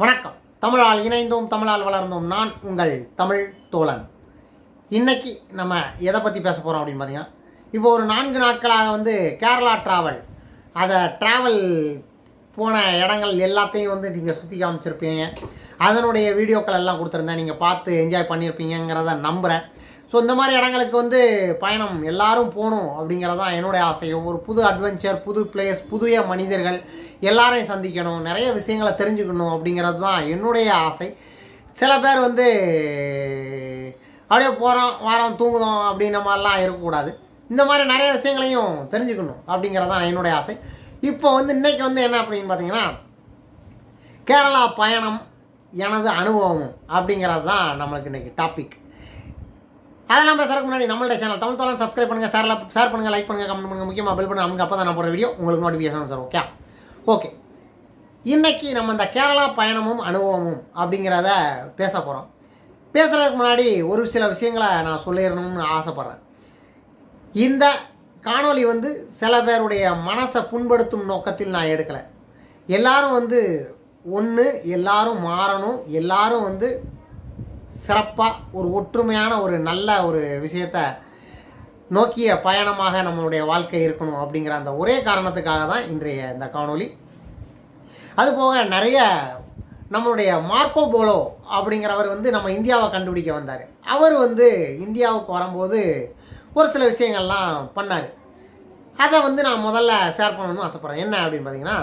வணக்கம். தமிழால் இணைந்தோம் தமிழால் வளர்ந்தோம் நான் உங்கள் தமிழ் தோழன். இன்றைக்கி நம்ம எதை பற்றி பேச போகிறோம் அப்படின்னு பார்த்தீங்கன்னா இப்போ ஒரு நான்கு நாட்களாக வந்து கேரளா ட்ராவல் அதை ட்ராவல் போன இடங்கள் எல்லாத்தையும் வந்து நீங்கள் சுற்றி காமிச்சிருப்பீங்க. அதனுடைய வீடியோக்கள் எல்லாம் கொடுத்துருந்தேன் நீங்கள் பார்த்து என்ஜாய் பண்ணியிருப்பீங்கிறத நம்புகிறேன் ஸோ இந்த மாதிரி இடங்களுக்கு வந்து பயணம் எல்லாரும் போகணும் அப்படிங்கிறது தான் என்னுடைய ஆசையும் ஒரு புது அட்வென்ச்சர் புது பிளேஸ் புதிய மனிதர்கள் எல்லாரையும் சந்திக்கணும் நிறைய விஷயங்களை தெரிஞ்சுக்கணும் அப்படிங்கிறது தான் என்னுடைய ஆசை. சில பேர் வந்து அப்படியே போகிறோம் வாரம் தூங்குதோம் அப்படின்ற மாதிரிலாம் இருக்கக்கூடாது. இந்த மாதிரி நிறைய விஷயங்களையும் தெரிஞ்சுக்கணும் அப்படிங்கிறது தான் என்னுடைய ஆசை. இப்போ வந்து இன்றைக்கி வந்து என்ன அப்படின்னு பார்த்தீங்கன்னா கேரளா பயணம் எனது அனுபவம் அப்படிங்கிறது தான் நம்மளுக்கு இன்றைக்கி டாபிக் அதெல்லாம் பேசுறதுக்கு முன்னாடி நம்மளுடைய சேனல் தமிழ் தோழன் சப்ஸ்கிரைப் பண்ணுங்கள் ஷேர் ஷேர் பண்ணுங்கள் லைக் பண்ணுங்கள் கமெண்ட் பண்ணுங்கள் முக்கியமாக பெல் பண்ணுங்கள் அவங்க அப்போ தான் நான் போகிற வீடியோ உங்களுக்கு நோட்டிஃபிகேஷன் சார் ஓகே ஓகே. இன்றைக்கி நம்ம இந்த கேரளா பயணமும் அனுபவமும் அப்படிங்கிறத பேச போகிறோம் பேசுகிறதுக்கு முன்னாடி ஒரு சில விஷயங்களை நான் சொல்லிடணும்னு ஆசைப்பட்றேன். இந்த காணொளி வந்து சில பேருடைய மனசை புண்படுத்தும் நோக்கத்தில் நான் எடுக்கலை. எல்லாரும் வந்து ஒன்று எல்லாரும் மாறணும் எல்லாரும் வந்து சிறப்பாக ஒரு ஒற்றுமையான ஒரு நல்ல ஒரு விஷயத்தை நோக்கிய பயணமாக நம்மளுடைய வாழ்க்கை இருக்கணும் அப்படிங்கிற அந்த ஒரே காரணத்துக்காக தான் இன்றைய இந்த காணொளி. அதுபோக நிறைய நம்மளுடைய மார்க்கோ போலோ அப்படிங்கிறவர் வந்து நம்ம இந்தியாவை கண்டுபிடிக்க வந்தார். அவர் வந்து இந்தியாவுக்கு வரும்போது ஒரு சில விஷயங்கள்லாம் பண்ணார். அதை வந்து நான் முதல்ல ஷேர் பண்ணணும்னு ஆசைப்பட்றேன். என்ன அப்படின்னு பார்த்தீங்கன்னா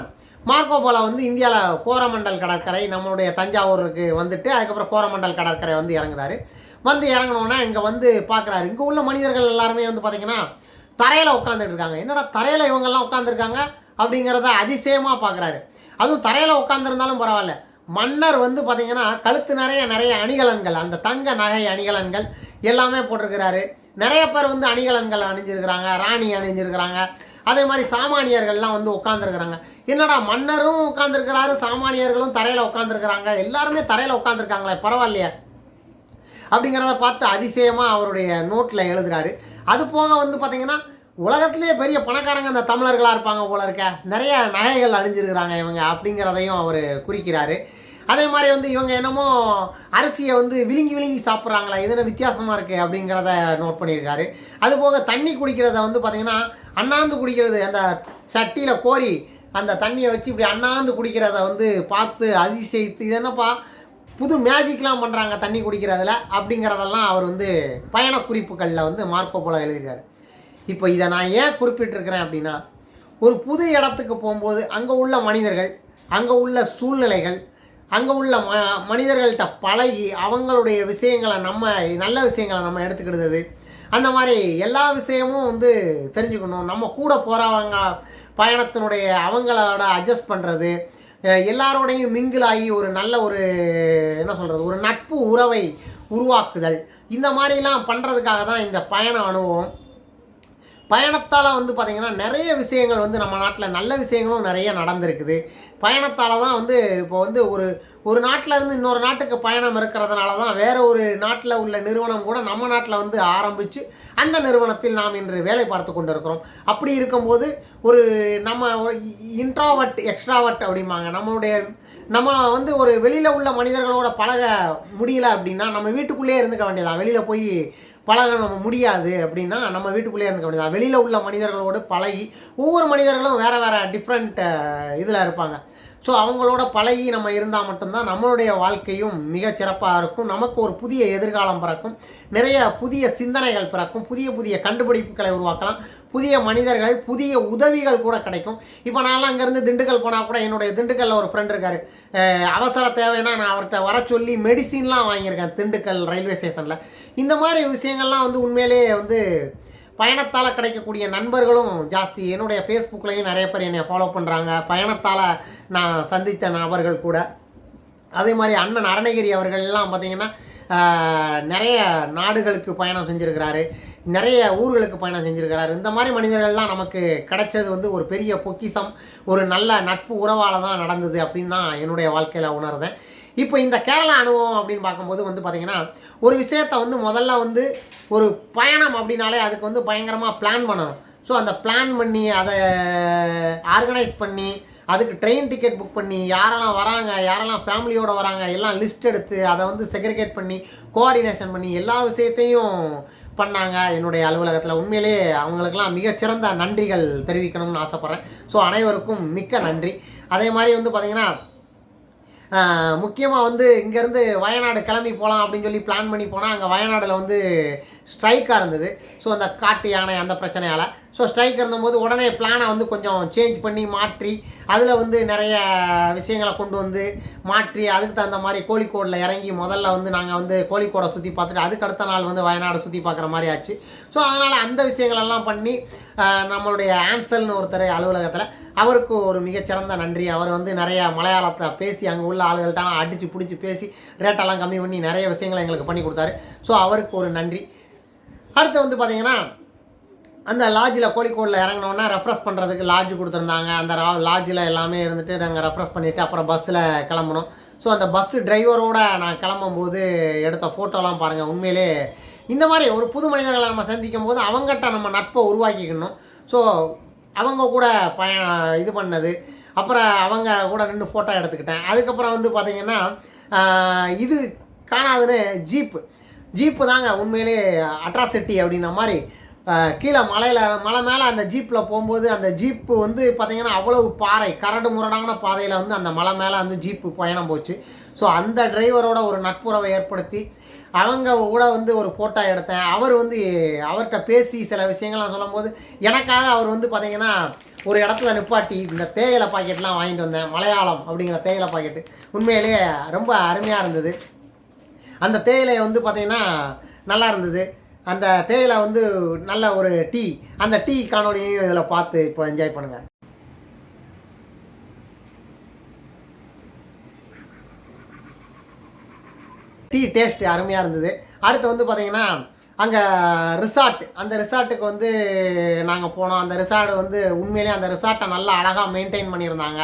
மார்க்கோ போலோ வந்து இந்தியாவில் கோரமண்டல் கடற்கரை நம்மளுடைய தஞ்சாவூருக்கு வந்துட்டு அதுக்கப்புறம் கோரமண்டல் கடற்கரை வந்து இறங்குறாரு வந்து இறங்கணுன்னா இங்கே வந்து பார்க்குறாரு இங்கே உள்ள மனிதர்கள் எல்லாருமே வந்து பார்த்திங்கன்னா தரையில் உட்காந்துட்டு இருக்காங்க. என்னடா தரையில் இவங்கெல்லாம் உட்காந்துருக்காங்க அப்படிங்கிறத அதிசயமாக பார்க்குறாரு அதுவும் தரையில் உட்காந்துருந்தாலும் பரவாயில்ல. மன்னர் வந்து பார்த்திங்கன்னா கழுத்து நிறைய நிறைய அணிகலன்கள் அந்த தங்க நகை அணிகலன்கள் எல்லாமே போட்டிருக்கிறாரு. நிறைய பேர் வந்து அணிகலன்கள் அணிஞ்சிருக்கிறாங்க ராணி அணிஞ்சிருக்கிறாங்க. அதே மாதிரி சாமானியர்கள்லாம் வந்து உட்காந்துருக்குறாங்க என்னடா மன்னரும் உட்காந்துருக்கிறாரு சாமானியர்களும் தரையில் உட்காந்துருக்குறாங்க எல்லாருமே தரையில் உட்காந்துருக்காங்களே பரவாயில்லையே. அப்படிங்கிறத பார்த்து அதிசயமாக அவருடைய நோட்டில் எழுதுறாரு. அது போக வந்து பார்த்திங்கன்னா உலகத்திலேயே பெரிய பணக்காரங்க அந்த தமிழர்களாக இருப்பாங்க போல இருக்க. நிறைய நகைகள் அணிஞ்சிருக்கிறாங்க இவங்க அப்படிங்கிறதையும் அவர் குறிக்கிறாரு. அதே மாதிரி வந்து இவங்க என்னமோ அரிசியை வந்து விழுங்கி விழுங்கி சாப்பிட்றாங்களா இது என்ன வித்தியாசமாக இருக்குது அப்படிங்கிறத நோட் பண்ணியிருக்காரு. அது போக தண்ணி குடிக்கிறத வந்து பார்த்திங்கன்னா அண்ணாந்து குடிக்கிறது அந்த சட்டியில் கோரி அந்த தண்ணியை வச்சு இப்படி அண்ணாந்து குடிக்கிறத வந்து பார்த்து அதிசயித்து இது என்னப்பா புது மேஜிக்லாம் பண்ணுறாங்க தண்ணி குடிக்கிறதுல அப்படிங்கிறதெல்லாம் அவர் வந்து பயண குறிப்புகளில் வந்து மார்க்கோ போல எழுதியிருக்காரு. இப்போ இதை நான் ஏன் குறிப்பிட்டிருக்கிறேன் அப்படின்னா ஒரு புது இடத்துக்கு போகும்போது அங்கே உள்ள மனிதர்கள் அங்கே உள்ள சூழ்நிலைகள் அங்கே உள்ள ம மனிதர்கள்ட்ட பழகி அவங்களுடைய விஷயங்களை நம்ம நல்ல விஷயங்களை நம்ம எடுத்துக்கிடுது அந்த மாதிரி எல்லா விஷயமும் வந்து தெரிஞ்சுக்கணும். நம்ம கூட போகிறவங்க பயணத்தினுடைய அவங்களோட அட்ஜஸ்ட் பண்ணுறது எல்லாரோடையும் மிங்கிளாகி ஒரு நல்ல ஒரு என்ன சொல்கிறது ஒரு நட்பு உறவை உருவாக்குதல். இந்த மாதிரிலாம் பண்ணுறதுக்காக தான் இந்த பயண அனுபவம். பயணத்தால் வந்து பார்த்திங்கன்னா நிறைய விஷயங்கள் வந்து நம்ம நாட்டில் நல்ல விஷயங்களும் நிறைய நடந்திருக்குது. பயணத்தால் தான் வந்து இப்போ வந்து ஒரு ஒரு நாட்டில் இருந்து இன்னொரு நாட்டுக்கு பயணம் இருக்கிறதுனால தான் வேற ஒரு நாட்டில் உள்ள நிறுவனம் கூட நம்ம நாட்டில் வந்து ஆரம்பித்து அந்த நிறுவனத்தில் நாம் இன்று வேலை பார்த்து கொண்டு இருக்கிறோம் அப்படி இருக்கும்போது ஒரு நம்ம இன்ட்ராவட் எக்ஸ்ட்ராவட் அப்படிம்பாங்க. நம்மளுடைய நம்ம வந்து ஒரு வெளியில் உள்ள மனிதர்களோட பழக முடியல அப்படின்னா நம்ம வீட்டுக்குள்ளேயே இருந்துக்க வேண்டியதான் வெளியில் போய் பழக நம்ம முடியாது அப்படின்னா நம்ம வீட்டுக்குள்ளேயே இருந்துக்க வேண்டியதான் வெளியில் உள்ள மனிதர்களோடு பழகி ஒவ்வொரு மனிதர்களும் வேறு வேறு டிஃப்ரெண்ட் இதில் இருப்பாங்க. ஸோ அவங்களோட பழகி நம்ம இருந்தால் மட்டும்தான் நம்மளுடைய வாழ்க்கையும் மிக சிறப்பாக இருக்கும். நமக்கு ஒரு புதிய எதிர்காலம் பிறக்கும். நிறைய புதிய சிந்தனைகள் பிறக்கும். புதிய புதிய கண்டுபிடிப்புகளை உருவாக்கலாம். புதிய மனிதர்கள் புதிய உதவிகள் கூட கிடைக்கும். இப்போ நான்லாம் அங்கேருந்து திண்டுக்கல் போனால் கூட என்னுடைய திண்டுக்கல்லில் ஒரு ஃப்ரெண்ட் இருக்கார். அவசர தேவைன்னா நான் அவர்கிட்ட வர சொல்லி மெடிசின்லாம் வாங்கியிருக்கேன் திண்டுக்கல் ரயில்வே ஸ்டேஷனில். இந்த மாதிரி விஷயங்கள்லாம் வந்து உண்மையிலேயே வந்து பயணத்தால் கிடைக்கக்கூடிய நண்பர்களும் ஜாஸ்தி. என்னுடைய ஃபேஸ்புக்லேயும் நிறைய பேர் என்னை ஃபாலோ பண்ணுறாங்க பயணத்தால் நான் சந்தித்த நபர்கள் கூட. அதே மாதிரி அண்ணன் அருணகிரி அவர்கள்லாம் பார்த்திங்கன்னா நிறைய நாடுகளுக்கு பயணம் செஞ்சுருக்கிறாரு. நிறைய ஊர்களுக்கு பயணம் செஞ்சுருக்கிறாரு. இந்த மாதிரி மனிதர்கள்லாம் நமக்கு கிடைச்சது வந்து ஒரு பெரிய பொக்கிசம் ஒரு நல்ல நட்பு உறவால் தான் நடந்தது அப்படின்னு தான் என்னுடைய வாழ்க்கையில் உணர்ந்தேன் இப்போ இந்த கேரளா அனுபவம் அப்படின்னு பார்க்கும்போது வந்து பார்த்திங்கன்னா ஒரு விஷயத்தை வந்து முதல்ல வந்து ஒரு பயணம் அப்படின்னாலே அதுக்கு வந்து பயங்கரமாக பிளான் பண்ணணும். ஸோ அந்த பிளான் பண்ணி அதை ஆர்கனைஸ் பண்ணி அதுக்கு ட்ரெயின் டிக்கெட் புக் பண்ணி யாரெல்லாம் வராங்க யாரெல்லாம் ஃபேமிலியோடு வராங்க எல்லாம் லிஸ்ட் எடுத்து அதை வந்து செக்ரிகேட் பண்ணி கோஆர்டினேஷன் பண்ணி எல்லா விஷயத்தையும் பண்ணாங்க. என்னுடைய அலுவலகத்தில் உண்மையிலே அவங்களுக்கெல்லாம் மிகச்சிறந்த நன்றிகள் தெரிவிக்கணும்னு ஆசைப்பட்றேன். ஸோ அனைவருக்கும் மிக்க நன்றி. அதே மாதிரி வந்து பார்த்திங்கன்னா முக்கியமாக வந்து இங்கேருந்து வயநாடு கிளம்பி போகலாம் அப்படின்னு சொல்லி பிளான் பண்ணி போனால் அங்கே வயநாடில் வந்து ஸ்ட்ரைக்காக இருந்தது. ஸோ அந்த காட்டு யானை அந்த பிரச்சனையால். ஸோ ஸ்ட்ரைக் இருந்தபோது உடனே பிளானை வந்து கொஞ்சம் சேஞ்ச் பண்ணி மாற்றி அதில் வந்து நிறைய விஷயங்களை கொண்டு வந்து மாற்றி அதுக்கு தகுந்த மாதிரி கோழிக்கோடில் இறங்கி முதல்ல வந்து நாங்கள் வந்து கோழிக்கோடை சுற்றி பார்த்துட்டு அதுக்கு அடுத்த நாள் வந்து வயநாடை சுற்றி பார்க்குற மாதிரி ஆச்சு. ஸோ அதனால் அந்த விஷயங்களெல்லாம் பண்ணி நம்மளுடைய ஆன்சல்னு ஒருத்தர் அலுவலகத்தில் அவருக்கு ஒரு மிகச்சிறந்த நன்றி. அவர் வந்து நிறைய மலையாளத்தை பேசி அங்கே உள்ள ஆளுகள்கிட்ட அடித்து பிடிச்சி பேசி ரேட்டெல்லாம் கம்மி பண்ணி நிறைய விஷயங்களை எங்களுக்கு பண்ணி கொடுத்தாரு. ஸோ அவருக்கு ஒரு நன்றி. அடுத்து வந்து பார்த்திங்கன்னா அந்த லாட்ஜில் கோழிக்கோடில் இறங்கினோன்னா ரெஃப்ரெஷ் பண்ணுறதுக்கு லாட்ஜ் கொடுத்துருந்தாங்க. அந்த லாட்ஜில் எல்லாமே இருந்துட்டு நாங்கள் ரெஃப்ரெஷ் பண்ணிவிட்டு அப்புறம் பஸ்ஸில் கிளம்புனோம். ஸோ அந்த பஸ்ஸு டிரைவரோட நான் கிளம்பும்போது எடுத்த ஃபோட்டோலாம் பாருங்கள் உண்மையிலே இந்த மாதிரி ஒரு புது மனிதர்களை நம்ம சந்திக்கும் போது அவங்ககிட்ட நம்ம நட்பை உருவாக்கிக்கணும். ஸோ அவங்க கூட பய இது பண்ணது. அப்புறம் அவங்க கூட நின்று ஃபோட்டோ எடுத்துக்கிட்டேன். அதுக்கப்புறம் வந்து பார்த்திங்கன்னா இது காணாதுன்னு ஜீப்பு ஜீப்பு தாங்க உண்மையிலே அட்ராசிட்டி அப்படின்ன மாதிரி கீழே மலையில் மலை மேலே அந்த ஜீப்பில் போகும்போது அந்த ஜீப்பு வந்து பார்த்திங்கன்னா அவ்வளவு பாறை கரடு முரடான பாதையில் வந்து அந்த மலை மேலே வந்து ஜீப்பு பயணம் போச்சு. ஸோ அந்த டிரைவரோட ஒரு நட்புறவை ஏற்படுத்தி அவங்க கூட வந்து ஒரு ஃபோட்டோ எடுத்தேன். அவர் வந்து அவர்கிட்ட பேசி சில விஷயங்கள்லாம் சொல்லும்போது எனக்காக அவர் வந்து பார்த்திங்கன்னா ஒரு இடத்துல நிப்பாட்டி இந்த தேயிலை பாக்கெட்லாம் வாங்கிட்டு வந்தேன் மலையாளம் அப்படிங்கிற தேயிலை பாக்கெட்டு. உண்மையிலேயே ரொம்ப அருமையாக இருந்தது. அந்த தேயிலை வந்து பார்த்திங்கன்னா நல்லா இருந்தது. அந்த தேயிலை வந்து நல்ல ஒரு டீ. அந்த டீ காணொலியையும் இதில் பார்த்து இப்போ என்ஜாய் பண்ணுங்கள் டீ டேஸ்ட் அருமையாக இருந்தது. அடுத்து வந்து பார்த்தீங்கன்னா அங்கே ரிசார்ட் அந்த ரிசார்ட்டுக்கு வந்து நாங்கள் போனோம். அந்த ரிசார்ட் வந்து உண்மையிலேயே அந்த ரிசார்ட்டை நல்லா அழகாக மெயின்டைன் பண்ணியிருந்தாங்க.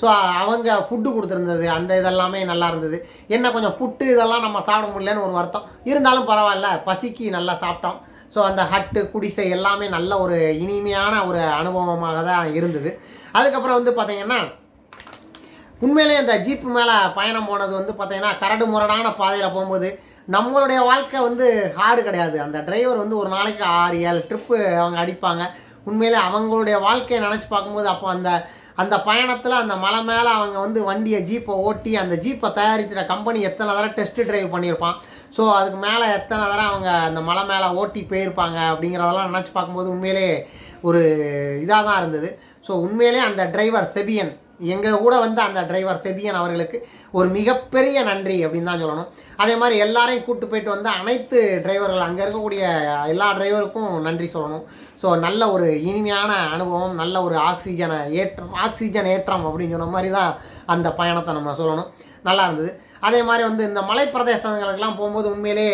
ஸோ அவங்க ஃபுட்டு கொடுத்துருந்தது அந்த இதெல்லாமே நல்லா இருந்தது. என்ன கொஞ்சம் புட்டு இதெல்லாம் நம்ம சாப்பிட முடியலன்னு ஒரு வருத்தம். இருந்தாலும் பரவாயில்ல பசிக்கு நல்லா சாப்பிட்டோம். ஸோ அந்த ஹட்டு குடிசை எல்லாமே நல்ல ஒரு இனிமையான ஒரு அனுபவமாக தான் இருந்தது. அதுக்கப்புறம் வந்து பார்த்திங்கன்னா உண்மையிலேயே அந்த ஜீப்பு மேலே பயணம் போனது வந்து பார்த்திங்கன்னா கரடு முரடான பாதையில் போகும்போது நம்மளுடைய வாழ்க்கை வந்து ஹார்டு கிடையாது. அந்த டிரைவர் வந்து ஒரு நாளைக்கு ஆறு ஏழு ட்ரிப்பு அவங்க அடிப்பாங்க. உண்மையிலே அவங்களுடைய வாழ்க்கையை நினச்சி பார்க்கும்போது அப்போ அந்த அந்த பயணத்தில் அந்த மலை மேலே அவங்க வந்து வண்டியை ஜீப்பை ஓட்டி அந்த ஜீப்பை தயாரிக்கிற கம்பெனி எத்தனை தடவை டெஸ்ட் ட்ரைவ் பண்ணியிருப்பான். ஸோ அதுக்கு மேலே எத்தனை தடவை அவங்க அந்த மலை மேலே ஓட்டி போயிருப்பாங்க அப்படிங்கிறதெல்லாம் நினச்சி பார்க்கும்போது உண்மையிலே ஒரு இதாக தான் இருந்தது. ஸோ உண்மையிலே அந்த டிரைவர் செபியன் எங்கள் கூட வந்து அந்த டிரைவர் செபியன் அவர்களுக்கு ஒரு மிகப்பெரிய நன்றி அப்படின்னு தான் சொல்லணும். அதே மாதிரி எல்லாரையும் கூப்பிட்டு போயிட்டு வந்து அனைத்து டிரைவர்கள் அங்கே இருக்கக்கூடிய எல்லா டிரைவருக்கும் நன்றி சொல்லணும். ஸோ நல்ல ஒரு இனிமையான அனுபவம் நல்ல ஒரு ஆக்சிஜனை ஏற்றம் ஆக்சிஜன் ஏற்றம் அப்படின்னு சொன்ன மாதிரி தான் அந்த பயணத்தை நம்ம சொல்லணும். நல்லா இருந்தது. அதே மாதிரி வந்து இந்த மலைப்பிரதேசங்களுக்கெல்லாம் போகும்போது உண்மையிலே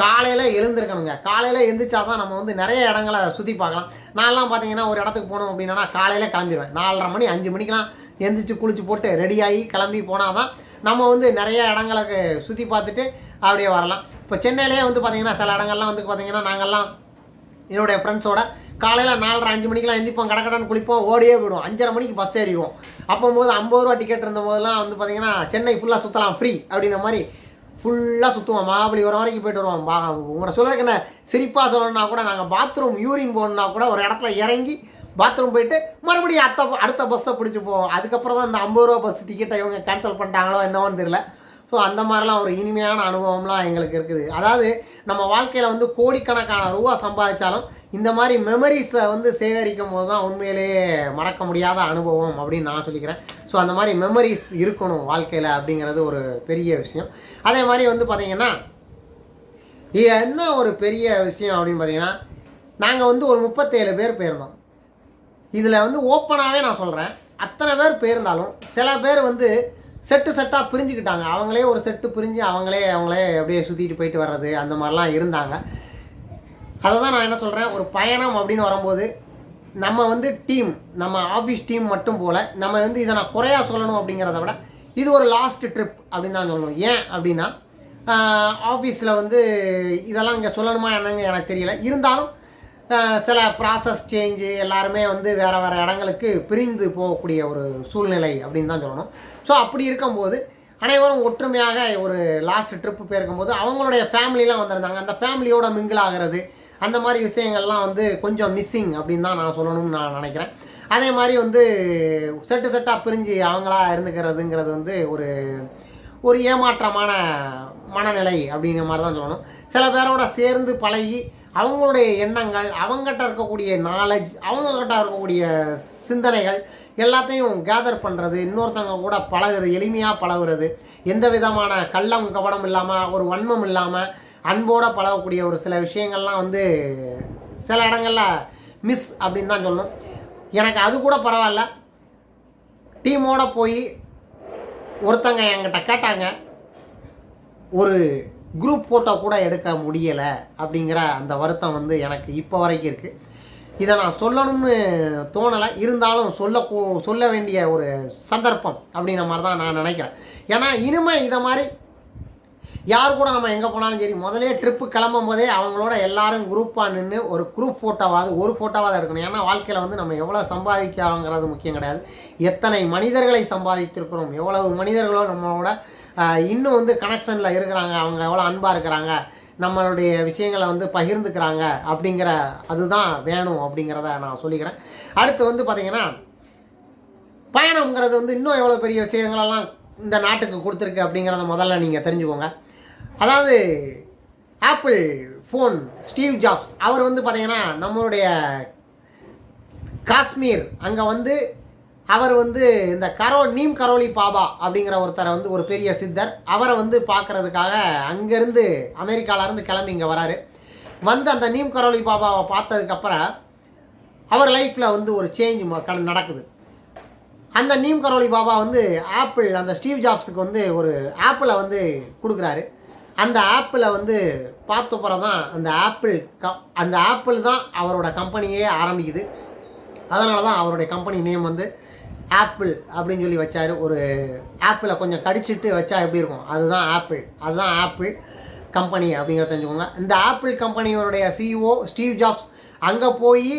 காலையில் எழுந்திருக்கணுங்க. காலையில் எழுந்திரிச்சா தான் நம்ம வந்து நிறைய இடங்களை சுற்றி பார்க்கலாம். நான்லாம் பார்த்தீங்கன்னா ஒரு இடத்துக்கு போகணும் அப்படின்னா காலையில் கிளம்பிடுவேன் நாலரை மணி அஞ்சு மணிக்கெலாம் எந்திரிச்சு குளிச்சு போட்டு ரெடியாகி கிளம்பி போனால் தான் நம்ம வந்து நிறைய இடங்களுக்கு சுற்றி பார்த்துட்டு அப்படியே வரலாம். இப்போ சென்னையிலேயே வந்து பார்த்திங்கன்னா சில இடங்கள்லாம் வந்து பார்த்திங்கன்னா நாங்கள்லாம் என்னுடைய ஃப்ரெண்ட்ஸோட காலையில் நாலரை அஞ்சு மணிக்கெலாம் எந்திப்போம் கடக்கடன்னு குளிப்போம் ஓடியே போயிடுவோம். அஞ்சரை மணிக்கு பஸ் ஏறிடுவோம். அப்போம்போது ஐம்பது ரூபா டிக்கெட் இருந்த போதெல்லாம் வந்து பார்த்திங்கன்னா சென்னை ஃபுல்லாக சுற்றலாம் ஃப்ரீ அப்படின்ற மாதிரி ஃபுல்லாக சுற்றுவோம் மகாபலிபுரம் வரைக்கும் போயிட்டு வருவோம். உங்களோட உங்களை என்ன சிரிப்பாக சொல்லணும்னா கூட நாங்கள் பாத்ரூம் யூரின் போகணுன்னா கூட ஒரு இடத்துல இறங்கி பாத்ரூம் போயிட்டு மறுபடியும் அத்தை அடுத்த பஸ்ஸை பிடிச்சி போவோம். அதுக்கப்புறம் தான் இந்த ஐம்பது ரூபா பஸ் டிக்கெட்டை இவங்க கேன்சல் பண்ணிட்டாங்களோ என்னவோன்னு தெரியல. ஸோ அந்த மாதிரிலாம் ஒரு இனிமையான அனுபவம்லாம் எங்களுக்கு இருக்குது. அதாவது நம்ம வாழ்க்கையில் வந்து கோடிக்கணக்கான ரூபா சம்பாதிச்சாலும் இந்த மாதிரி மெமரிஸை வந்து சேகரிக்கும் போது தான் உண்மையிலேயே மறக்க முடியாத அனுபவம் அப்படின்னு நான் சொல்லிக்கிறேன். ஸோ அந்த மாதிரி மெமரிஸ் இருக்கணும் வாழ்க்கையில் அப்படிங்கிறது ஒரு பெரிய விஷயம். அதே மாதிரி வந்து பார்த்திங்கன்னா இது என்ன ஒரு பெரிய விஷயம் அப்படின்னு பார்த்தீங்கன்னா நாங்கள் வந்து ஒரு முப்பத்தேழு பேர் போயிருந்தோம். இதில் வந்து ஓப்பனாகவே நான் சொல்கிறேன் அத்தனை பேர் போயிருந்தாலும் சில பேர் வந்து செட்டு செட்டாக பிரிஞ்சுக்கிட்டாங்க. அவங்களே ஒரு செட்டு பிரிஞ்சு அவங்களே அவங்களே அப்படியே சுற்றிட்டு போயிட்டு வர்றது அந்த மாதிரிலாம் இருந்தாங்க. அதை தான் நான் என்ன சொல்கிறேன் ஒரு பயணம் அப்படின்னு வரும்போது நம்ம வந்து டீம் நம்ம ஆஃபீஸ் டீம் மட்டும் போல் நம்ம வந்து இதை நான் குறையா சொல்லணும் அப்படிங்கிறத விட இது ஒரு லாஸ்ட் ட்ரிப் அப்படின்னு தான் சொல்லணும். ஏன் அப்படின்னா ஆஃபீஸில் வந்து இதெல்லாம் இங்கே சொல்லணுமா என்னங்க எனக்கு தெரியல. இருந்தாலும் சில ப்ராசஸ் சேஞ்சு எல்லாருமே வந்து வேறு வேறு இடங்களுக்கு பிரிந்து போகக்கூடிய ஒரு சூழ்நிலை அப்படின்னு தான் சொல்லணும். ஸோ அப்படி இருக்கும்போது அனைவரும் ஒற்றுமையாக ஒரு லாஸ்ட் ட்ரிப்பு போயிருக்கும்போது அவங்களுடைய ஃபேமிலிலாம் வந்திருந்தாங்க. அந்த ஃபேமிலியோட மிங்கிள் ஆகிறது அந்த மாதிரி விஷயங்கள்லாம் வந்து கொஞ்சம் மிஸ்ஸிங் அப்படின்னு தான் நான் சொல்லணும்னு நான் நினைக்கிறேன். அதே மாதிரி வந்து செட்டு செட்டாக பிரிஞ்சு அவங்களா இருந்துக்கிறதுங்கிறது வந்து ஒரு ஒரு ஏமாற்றமான மனநிலை அப்படிங்கிற மாதிரி தான் சொல்லணும். சில பேரோட சேர்ந்து பழகி அவங்களுடைய எண்ணங்கள் அவங்ககிட்ட இருக்கக்கூடிய நாலேஜ் அவங்கக்கிட்ட இருக்கக்கூடிய சிந்தனைகள் எல்லாத்தையும் கேதர் பண்ணுறது இன்னொருத்தவங்க கூட பழகுறது எளிமையாக பழகுறது. எந்த விதமான கள்ளம் கபடம் இல்லாமல் ஒரு வன்மம் இல்லாமல் அன்போடு பழகக்கூடிய ஒரு சில விஷயங்கள்லாம் வந்து சில இடங்களில் மிஸ் அப்படின்னு தான் சொல்லணும். எனக்கு அது கூட பரவாயில்ல. டீமோட போய் ஒருத்தங்க என்கிட்ட கேட்டாங்க. ஒரு குரூப் ஃபோட்டோ கூட எடுக்க முடியலை அப்படிங்கிற அந்த வருத்தம் வந்து எனக்கு இப்போ வரைக்கும் இருக்குது இதை நான் சொல்லணும்னு தோணலை. இருந்தாலும் சொல்ல சொல்ல வேண்டிய ஒரு சந்தர்ப்பம் அப்படிங்கிற மாதிரி தான் நான் நினைக்கிறேன். ஏன்னா இனிமே இதை மாதிரி யார் கூட நம்ம எங்கே போனாலும் சரி முதலே ட்ரிப்பு கிளம்பும் போதே அவங்களோட எல்லாரும் குரூப்பாக நின்று ஒரு குரூப் ஃபோட்டோவாவது ஒரு ஃபோட்டோவாக எடுக்கணும். ஏன்னா வாழ்க்கையில் வந்து நம்ம எவ்வளோ சம்பாதிக்கிறோங்கிறது முக்கியம் கிடையாது. எத்தனை மனிதர்களை சம்பாதித்திருக்கிறோம் எவ்வளவு மனிதர்களோ நம்மளோட இன்னும் வந்து கனெக்ஷனில் இருக்கிறாங்க. அவங்க எவ்வளோ அன்பாக இருக்கிறாங்க. நம்மளுடைய விஷயங்களை வந்து பகிர்ந்துக்கிறாங்க அப்படிங்கிற அதுதான் வேணும் அப்படிங்கிறத நான் சொல்லிக்கிறேன். அடுத்து வந்து பார்த்திங்கன்னா பயணங்கிறது வந்து இன்னும் எவ்வளோ பெரிய விஷயங்களெல்லாம் இந்த நாட்டுக்கு கொடுத்துருக்கு அப்படிங்கிறத முதல்ல நீங்கள் தெரிஞ்சுக்கோங்க. அதாவது ஆப்பிள் ஃபோன் ஸ்டீவ் ஜாப்ஸ் அவர் வந்து பார்த்திங்கன்னா நம்மளுடைய காஷ்மீர் அங்கே வந்து அவர் வந்து இந்த கரோ நீம் கரோலி பாபா அப்படிங்கிற ஒருத்தரை வந்து ஒரு பெரிய சித்தர். அவரை வந்து பார்க்கறதுக்காக அங்கேருந்து அமெரிக்காவிலேருந்து கிளம்பி இங்கே வராரு. வந்து அந்த நீம் கரோலி பாபாவை பார்த்ததுக்கப்புறம் அவர் லைஃப்பில் வந்து ஒரு சேஞ்ச் நடக்குது. அந்த நீம் கரோலி பாபா வந்து ஆப்பிள் அந்த ஸ்டீவ் ஜாப்ஸுக்கு வந்து ஒரு ஆப்பிளை வந்து கொடுக்குறாரு. அந்த ஆப்பிளை வந்து பார்த்த பிறகு தான் அந்த ஆப்பிள் க அந்த ஆப்பிள் தான் அவரோட கம்பெனியே ஆரம்பிக்குது. அதனால தான் அவருடைய கம்பெனி நேம் வந்து ஆப்பிள் அப்படின்னு சொல்லி வச்சார். ஒரு ஆப்பிளை கொஞ்சம் கடிச்சிட்டு வச்சா எப்படி இருக்கும்? அதுதான் ஆப்பிள். அதுதான் ஆப்பிள் கம்பெனி அப்படிங்கிறத தெரிஞ்சுக்கோங்க. இந்த ஆப்பிள் கம்பெனியோடைய சிஇஓ ஸ்டீவ் ஜாப்ஸ் அங்கே போய்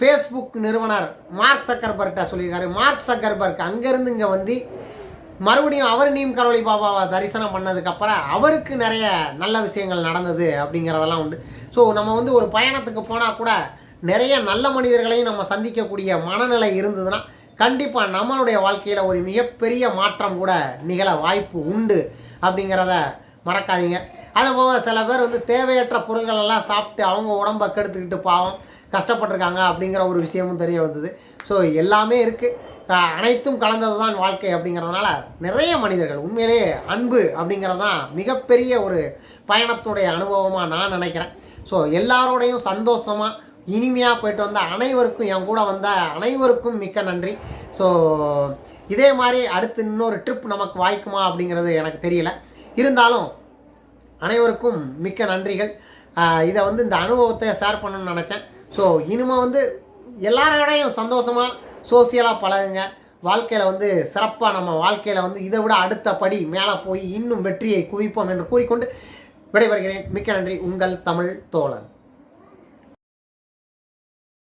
ஃபேஸ்புக் நிறுவனர் மார்க் சக்கர்பர்கிட்ட சொல்லியிருக்காரு. மார்க் சக்கர்பர்க் அங்கேருந்து இங்கே வந்து மறுபடியும் அவர் நீம் கரோலி பாபாவை தரிசனம் பண்ணதுக்கப்புறம் அவருக்கு நிறைய நல்ல விஷயங்கள் நடந்தது அப்படிங்கிறதெல்லாம் உண்டு. ஸோ நம்ம வந்து ஒரு பயணத்துக்கு போனால் கூட நிறைய நல்ல மனிதர்களையும் நம்ம சந்திக்கக்கூடிய மனநிலை இருந்ததுன்னா கண்டிப்பாக நம்மளுடைய வாழ்க்கையில் ஒரு மிகப்பெரிய மாற்றம் கூட நிகழ வாய்ப்பு உண்டு அப்படிங்கிறத மறக்காதீங்க. அது போக சில பேர் வந்து தேவையற்ற பொருள்கள் எல்லாம் சாப்பிட்டு அவங்க உடம்ப கெடுத்துக்கிட்டு பாவம் கஷ்டப்பட்டிருக்காங்க அப்படிங்கிற ஒரு விஷயமும் தெரிய வந்தது. ஸோ எல்லாமே இருக்குது அனைத்தும் கலந்தது தான் வாழ்க்கை அப்படிங்கிறதுனால நிறைய மனிதர்கள் உண்மையிலேயே அன்பு அப்படிங்கிறது தான் மிகப்பெரிய ஒரு பயணத்துடைய அனுபவமாக நான் நினைக்கிறேன். ஸோ எல்லாரோடையும் சந்தோஷமாக இனிமையாக போயிட்டு வந்த அனைவருக்கும் என் கூட வந்த அனைவருக்கும் மிக்க நன்றி. ஸோ இதே மாதிரி அடுத்து இன்னொரு ட்ரிப் நமக்கு வாய்க்குமா அப்படிங்கிறது எனக்கு தெரியல. இருந்தாலும் அனைவருக்கும் மிக்க நன்றிகள். இதை வந்து இந்த அனுபவத்தை ஷேர் பண்ணணும்னு நினச்சேன். ஸோ இனிமேல் வந்து எல்லாரோடையும் சந்தோஷமாக சோசியலாக பழகுங்க. வாழ்க்கையில் வந்து சிறப்பாக நம்ம வாழ்க்கையில் வந்து இதை விட அடுத்த படி மேலே போய் இன்னும் வெற்றியை குவிப்போம் என்று கூறிக்கொண்டு விடைபெறுகிறேன். மிக்க நன்றி. உங்கள் தமிழ் தோழன்.